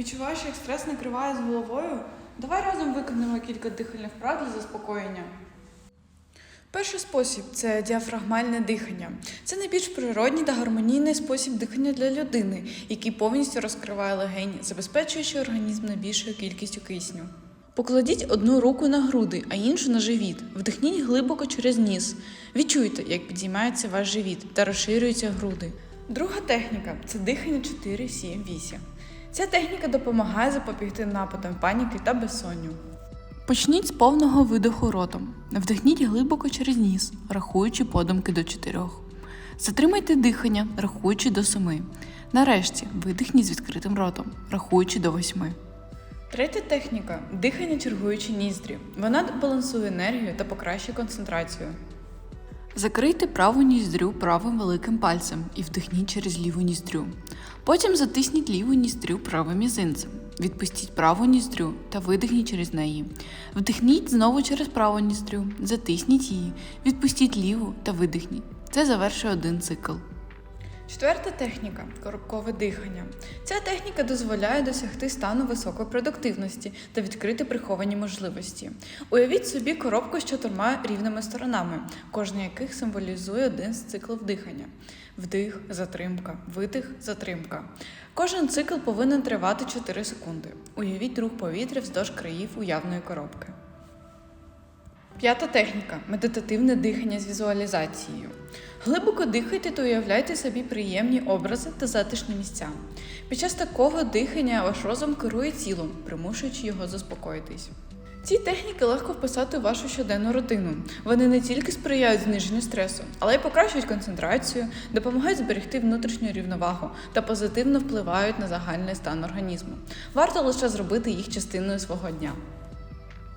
Відчуваєш, як стрес накриває з головою? Давай разом виконаємо кілька дихальних вправ для заспокоєння. Перший спосіб це діафрагмальне дихання. Це найбільш природній та гармонійний спосіб дихання для людини, який повністю розкриває легені, забезпечуючи організм найбільшою кількістю кисню. Покладіть одну руку на груди, а іншу на живіт. Вдихніть глибоко через ніс. Відчуйте, як підіймається ваш живіт та розширюються груди. Друга техніка це дихання 4 7 8 Ця техніка допомагає запобігти нападам паніки та безсонню. Почніть з повного видоху ротом. Вдихніть глибоко через ніс, рахуючи подумки до 4. Затримайте дихання, рахуючи до 7. Нарешті видихніть з відкритим ротом, рахуючи до 8. Третя техніка дихання чергуючи ніздрі. Вона балансує енергію та покращує концентрацію. Закрийте праву ніздрю правим великим пальцем і вдихніть через ліву ніздрю. Потім затисніть ліву ніздрю правим мізинцем. Відпустіть праву ніздрю та видихніть через неї. Вдихніть знову через праву ніздрю, затисніть її, відпустіть ліву та видихніть. Це завершує один цикл. Четверта техніка коробкове дихання. Ця техніка дозволяє досягти стану високої продуктивності та відкрити приховані можливості. Уявіть собі коробку з чотирма рівними сторонами, кожна яких символізує один з циклів дихання: вдих, затримка, видих, затримка. Кожен цикл повинен тривати 4 секунди. Уявіть рух повітря вздовж країв уявної коробки. П'ята техніка медитативне дихання з візуалізацією. Глибоко дихайте та уявляйте собі приємні образи та затишні місця. Під час такого дихання ваш розум керує тілом, примушуючи його заспокоїтись. Ці техніки легко вписати в вашу щоденну рутину. Вони не тільки сприяють зниженню стресу, але й покращують концентрацію, допомагають зберегти внутрішню рівновагу та позитивно впливають на загальний стан організму. Варто лише зробити їх частиною свого дня.